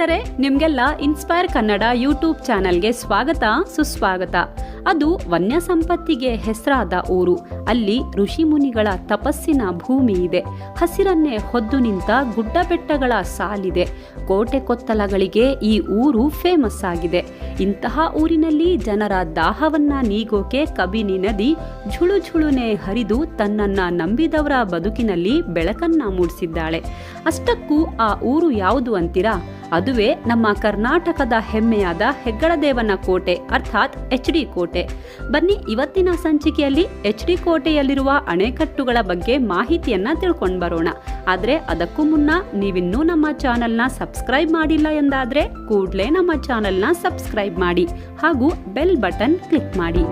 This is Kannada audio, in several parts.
ಸ್ನೇಹಿತರೆ ನಿಮ್ಗೆಲ್ಲ ಇನ್ಸ್ಪೈರ್ ಕನ್ನಡ ಯೂಟ್ಯೂಬ್ ಚಾನೆಲ್ಗೆ ಸ್ವಾಗತ, ಸುಸ್ವಾಗತ. ಅದು ವನ್ಯ ಸಂಪತ್ತಿಗೆ ಹೆಸರಾದ ಊರು. ಅಲ್ಲಿ ಋಷಿ ಮುನಿಗಳ ತಪಸ್ಸಿನ ಭೂಮಿ ಇದೆ. ಹಸಿರನ್ನೇ ಹೊದ್ದು ನಿಂತ ಗುಡ್ಡ ಬೆಟ್ಟಗಳ ಸಾಲಿದೆ. ಕೋಟೆ ಕೊತ್ತಲಗಳಿಗೆ ಈ ಊರು ಫೇಮಸ್ ಆಗಿದೆ. ಇಂತಹ ಊರಿನಲ್ಲಿ ಜನರ ದಾಹವನ್ನ ನೀಗೋಕೆ ಕಬಿನಿ ನದಿ ಝುಳು ಝುಳುನೆ ಹರಿದು ತನ್ನನ್ನ ನಂಬಿದವರ ಬದುಕಿನಲ್ಲಿ ಬೆಳಕನ್ನ ಮೂಡಿಸಿದ್ದಾಳೆ. ಅಷ್ಟಕ್ಕೂ ಆ ಊರು ಯಾವುದು ಅಂತೀರಾ? ಅದುವೇ ನಮ್ಮ ಕರ್ನಾಟಕದ ಹೆಮ್ಮೆಯಾದ ಹೆಗ್ಗಳದೇವನ ಕೋಟೆ, ಅರ್ಥಾತ್ ಎಚ್ ಡಿ ಕೋಟೆ. ಬನ್ನಿ ಇವತ್ತಿನ ಸಂಚಿಕೆಯಲ್ಲಿ ಎಚ್ ಡಿ ಕೋಟೆಯಲ್ಲಿರುವ ಅಣೆಕಟ್ಟುಗಳ ಬಗ್ಗೆ ಮಾಹಿತಿಯನ್ನ ತಿಳ್ಕೊಂಡು ಬರೋಣ. ಆದ್ರೆ ಅದಕ್ಕೂ ಮುನ್ನ ನೀವಿನ್ನೂ ನಮ್ಮ ಚಾನೆಲ್ನ ಸಬ್ಸ್ಕ್ರೈಬ್ ಮಾಡಿಲ್ಲ ಎಂದಾದ್ರೆ ಕೂಡಲೇ ನಮ್ಮ ಚಾನೆಲ್ನ ಸಬ್ಸ್ಕ್ರೈಬ್ ಮಾಡಿ ಹಾಗೂ ಬೆಲ್ ಬಟನ್ ಕ್ಲಿಕ್ ಮಾಡಿ.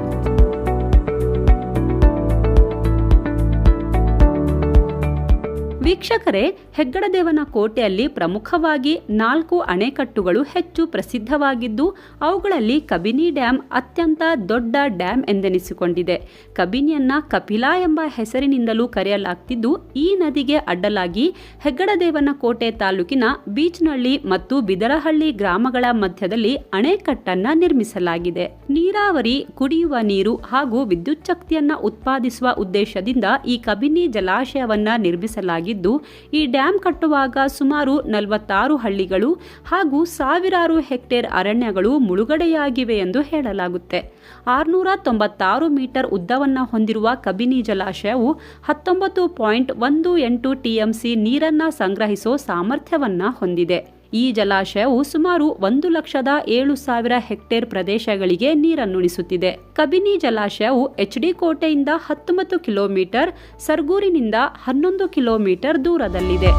ವೀಕ್ಷಕರೇ, ಹೆಗ್ಗಡದೇವನ ಕೋಟೆಯಲ್ಲಿ ಪ್ರಮುಖವಾಗಿ ನಾಲ್ಕು ಅಣೆಕಟ್ಟುಗಳು ಹೆಚ್ಚು ಪ್ರಸಿದ್ಧವಾಗಿದ್ದು, ಅವುಗಳಲ್ಲಿ ಕಬಿನಿ ಡ್ಯಾಂ ಅತ್ಯಂತ ದೊಡ್ಡ ಡ್ಯಾಂ ಎಂದೆನಿಸಿಕೊಂಡಿದೆ. ಕಬಿನಿಯನ್ನ ಕಪಿಲಾ ಎಂಬ ಹೆಸರಿನಿಂದಲೂ ಕರೆಯಲಾಗ್ತಿದ್ದು, ಈ ನದಿಗೆ ಅಡ್ಡಲಾಗಿ ಹೆಗ್ಗಡದೇವನ ಕೋಟೆ ತಾಲೂಕಿನ ಬೀಚ್ನಳ್ಳಿ ಮತ್ತು ಬಿದರಹಳ್ಳಿ ಗ್ರಾಮಗಳ ಮಧ್ಯದಲ್ಲಿ ಅಣೆಕಟ್ಟನ್ನ ನಿರ್ಮಿಸಲಾಗಿದೆ. ನೀರಾವರಿ, ಕುಡಿಯುವ ನೀರು ಹಾಗೂ ವಿದ್ಯುತ್ ಶಕ್ತಿಯನ್ನ ಉತ್ಪಾದಿಸುವ ಉದ್ದೇಶದಿಂದ ಈ ಕಬಿನಿ ಜಲಾಶಯವನ್ನ ನಿರ್ಮಿಸಲಾಗಿದ್ದು ಈ ಡ್ಯಾಂ ಕಟ್ಟುವಾಗ ಸುಮಾರು ನಲವತ್ತಾರು ಹಳ್ಳಿಗಳು ಹಾಗೂ ಸಾವಿರಾರು ಹೆಕ್ಟೇರ್ ಅರಣ್ಯಗಳು ಮುಳುಗಡೆಯಾಗಿವೆ ಎಂದು ಹೇಳಲಾಗುತ್ತೆ. ಆರುನೂರ ತೊಂಬತ್ತಾರು ಮೀಟರ್ ಉದ್ದವನ್ನು ಹೊಂದಿರುವ ಕಬಿನಿ ಜಲಾಶಯವು ಹತ್ತೊಂಬತ್ತು ಪಾಯಿಂಟ್ ಒಂದು ಎಂಟು ಟಿಎಂಸಿ ನೀರನ್ನು ಸಂಗ್ರಹಿಸೋ ಸಾಮರ್ಥ್ಯವನ್ನು ಹೊಂದಿದೆ. ಈ ಜಲಾಶಯವು ಸುಮಾರು ಒಂದು ಲಕ್ಷದ ಏಳು ಸಾವಿರ ಹೆಕ್ಟೇರ್ ಪ್ರದೇಶಗಳಿಗೆ ನೀರನ್ನುಣಿಸುತ್ತಿದೆ. ಕಬಿನಿ ಜಲಾಶಯವು ಎಚ್ ಡಿ ಕೋಟೆಯಿಂದ ಹತ್ತೊಂಬತ್ತು ಕಿಲೋಮೀಟರ್, ಸರ್ಗೂರಿನಿಂದ ಹನ್ನೊಂದು ಕಿಲೋಮೀಟರ್ ದೂರದಲ್ಲಿದೆ.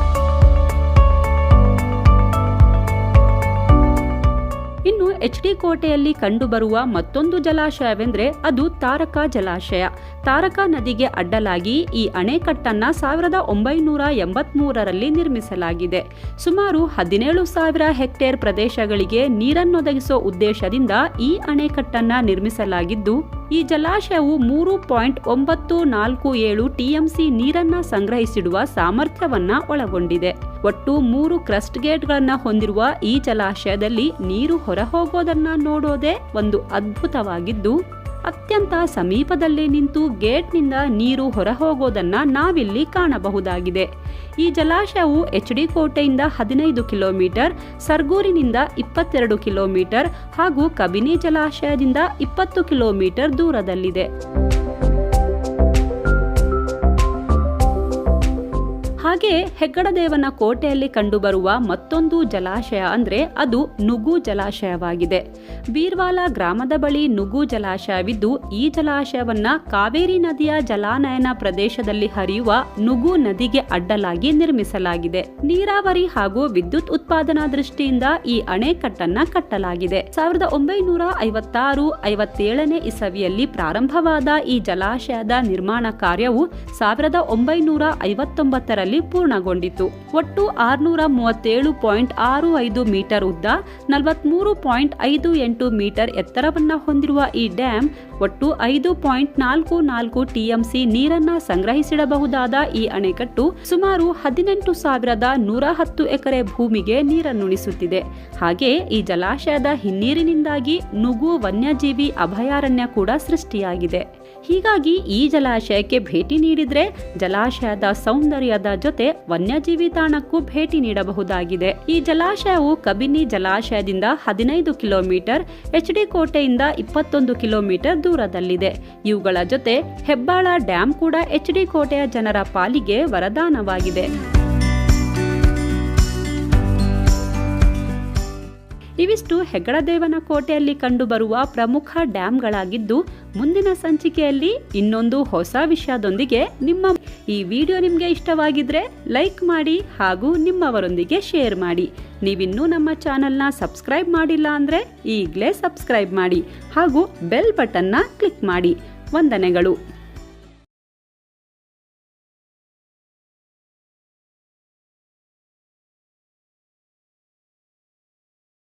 ಇನ್ನು ಎಚ್ ಡಿ ಕೋಟೆಯಲ್ಲಿ ಕಂಡುಬರುವ ಮತ್ತೊಂದು ಜಲಾಶಯವೆಂದರೆ ಅದು ತಾರಕ ಜಲಾಶಯ. ತಾರಕ ನದಿಗೆ ಅಡ್ಡಲಾಗಿ ಈ ಅಣೆಕಟ್ಟನ್ನ ಸಾವಿರದ ಒಂಬೈನೂರ ಎಂಬತ್ಮೂರರಲ್ಲಿ ನಿರ್ಮಿಸಲಾಗಿದೆ. ಸುಮಾರು ಹದಿನೇಳು ಸಾವಿರ ಹೆಕ್ಟೇರ್ ಪ್ರದೇಶಗಳಿಗೆ ನೀರನ್ನೊದಗಿಸುವ ಉದ್ದೇಶದಿಂದ ಈ ಅಣೆಕಟ್ಟನ್ನ ನಿರ್ಮಿಸಲಾಗಿದ್ದು ಈ ಜಲಾಶಯವು ಮೂರು ಪಾಯಿಂಟ್ ಒಂಬತ್ತು ನಾಲ್ಕು ಏಳು ಟಿಎಂಸಿ ನೀರನ್ನ ಸಂಗ್ರಹಿಸಿಡುವ ಸಾಮರ್ಥ್ಯವನ್ನ ಒಳಗೊಂಡಿದೆ. ಒಟ್ಟು ಮೂರು ಕ್ರಸ್ಟ್ ಗೇಟ್ಗಳನ್ನ ಹೊಂದಿರುವ ಈ ಜಲಾಶಯದಲ್ಲಿ ನೀರು ಹೊರಹೋಗೋದನ್ನ ನೋಡೋದೇ ಒಂದು ಅದ್ಭುತವಾಗಿದ್ದು ಅತ್ಯಂತ ಸಮೀಪದಲ್ಲೇ ನಿಂತು ಗೇಟ್ನಿಂದ ನೀರು ಹೊರಹೋಗೋದನ್ನ ನಾವಿಲ್ಲಿ ಕಾಣಬಹುದಾಗಿದೆ. ಈ ಜಲಾಶಯವು ಎಚ್ ಡಿ ಕೋಟೆಯಿಂದ ಹದಿನೈದು ಕಿಲೋಮೀಟರ್, ಸರ್ಗೂರಿನಿಂದ ಇಪ್ಪತ್ತೆರಡು ಕಿಲೋಮೀಟರ್ ಹಾಗೂ ಕಬಿನಿ ಜಲಾಶಯದಿಂದ ಇಪ್ಪತ್ತು ಕಿಲೋಮೀಟರ್ ದೂರದಲ್ಲಿದೆ. ಹಾಗೆ ಹೆಗ್ಗಡದೇವನ ಕೋಟೆಯಲ್ಲಿ ಕಂಡುಬರುವ ಮತ್ತೊಂದು ಜಲಾಶಯ ಅಂದ್ರೆ ಅದು ನುಗು ಜಲಾಶಯವಾಗಿದೆ. ಬೀರ್ವಾಲ ಗ್ರಾಮದ ಬಳಿ ನುಗು ಜಲಾಶಯವಿದ್ದು, ಈ ಜಲಾಶಯವನ್ನ ಕಾವೇರಿ ನದಿಯ ಜಲಾನಯನ ಪ್ರದೇಶದಲ್ಲಿ ಹರಿಯುವ ನುಗು ನದಿಗೆ ಅಡ್ಡಲಾಗಿ ನಿರ್ಮಿಸಲಾಗಿದೆ. ನೀರಾವರಿ ಹಾಗೂ ವಿದ್ಯುತ್ ಉತ್ಪಾದನಾ ದೃಷ್ಟಿಯಿಂದ ಈ ಅಣೆಕಟ್ಟನ್ನ ಕಟ್ಟಲಾಗಿದೆ. ಸಾವಿರದ ಒಂಬೈನೂರ ಐವತ್ತಾರು ಐವತ್ತೇಳನೇ ಇಸವಿಯಲ್ಲಿ ಪ್ರಾರಂಭವಾದ ಈ ಜಲಾಶಯದ ನಿರ್ಮಾಣ ಕಾರ್ಯವು ಸಾವಿರದ ಒಂಬೈನೂರ ಐವತ್ತೊಂಬತ್ತರಲ್ಲಿ ಪೂರ್ಣಗೊಂಡಿತು. ಒಟ್ಟು ಆರ್ನೂರ ಮೂವತ್ತೇಳು ಪಾಯಿಂಟ್ ಆರು ಐದು ಮೀಟರ್ ಉದ್ದ ನಲವತ್ಮೂರು ಪಾಯಿಂಟ್ ಐದು ಎಂಟು ಮೀಟರ್ ಎತ್ತರವನ್ನು ಹೊಂದಿರುವ ಈ ಡ್ಯಾಂ ಒಟ್ಟು ಐದು ಪಾಯಿಂಟ್ ನಾಲ್ಕು ನಾಲ್ಕು ಟಿಎಂಸಿ ನೀರನ್ನ ಸಂಗ್ರಹಿಸಿಡಬಹುದಾದ ಈ ಅಣೆಕಟ್ಟು ಸುಮಾರು ಹದಿನೆಂಟು ಸಾವಿರದ ನೂರ ಹತ್ತು ಎಕರೆ ಭೂಮಿಗೆ ನೀರನ್ನುಣಿಸುತ್ತಿದೆ. ಹಾಗೆ ಈ ಜಲಾಶಯದ ಹಿನ್ನೀರಿನಿಂದಾಗಿ ನುಗು ವನ್ಯಜೀವಿ ಅಭಯಾರಣ್ಯ ಕೂಡ ಸೃಷ್ಟಿಯಾಗಿದೆ. ಹೀಗಾಗಿ ಈ ಜಲಾಶಯಕ್ಕೆ ಭೇಟಿ ನೀಡಿದ್ರೆ ಜಲಾಶಯದ ಸೌಂದರ್ಯದ ಜೊತೆ ವನ್ಯಜೀವಿ ತಾಣಕ್ಕೂ ಭೇಟಿ ನೀಡಬಹುದಾಗಿದೆ. ಈ ಜಲಾಶಯವು ಕಬಿನಿ ಜಲಾಶಯದಿಂದ ಹದಿನೈದು ಕಿಲೋಮೀಟರ್, ಎಚ್ ಡಿ ಕೋಟೆಯಿಂದ ಇಪ್ಪತ್ತೊಂದು ಕಿಲೋಮೀಟರ್ ದೂರದಲ್ಲಿದೆ. ಇವುಗಳ ಜೊತೆ ಹೆಬ್ಬಾಳ ಡ್ಯಾಂ ಕೂಡ ಎಚ್ ಡಿ ಕೋಟೆಯ ಜನರ ಪಾಲಿಗೆ ವರದಾನವಾಗಿದೆ. ಇವಿಷ್ಟು ಹೆಗ್ಗಡದೇವನ ಕೋಟೆಯಲ್ಲಿ ಕಂಡುಬರುವ ಪ್ರಮುಖ ಡ್ಯಾಮ್ಗಳಾಗಿದ್ದು, ಮುಂದಿನ ಸಂಚಿಕೆಯಲ್ಲಿ ಇನ್ನೊಂದು ಹೊಸ ವಿಷಯದೊಂದಿಗೆ ನಿಮ್ಮ ಈ ವಿಡಿಯೋ ನಿಮಗೆ ಇಷ್ಟವಾಗಿದ್ರೆ ಲೈಕ್ ಮಾಡಿ ಹಾಗೂ ನಿಮ್ಮವರೊಂದಿಗೆ ಶೇರ್ ಮಾಡಿ. ನೀವಿನ್ನೂ ನಮ್ಮ ಚಾನಲ್ನ ಸಬ್ಸ್ಕ್ರೈಬ್ ಮಾಡಿಲ್ಲ ಅಂದರೆ ಈಗಲೇ ಸಬ್ಸ್ಕ್ರೈಬ್ ಮಾಡಿ ಹಾಗೂ ಬೆಲ್ ಬಟನ್ನ ಕ್ಲಿಕ್ ಮಾಡಿ. ವಂದನೆಗಳು.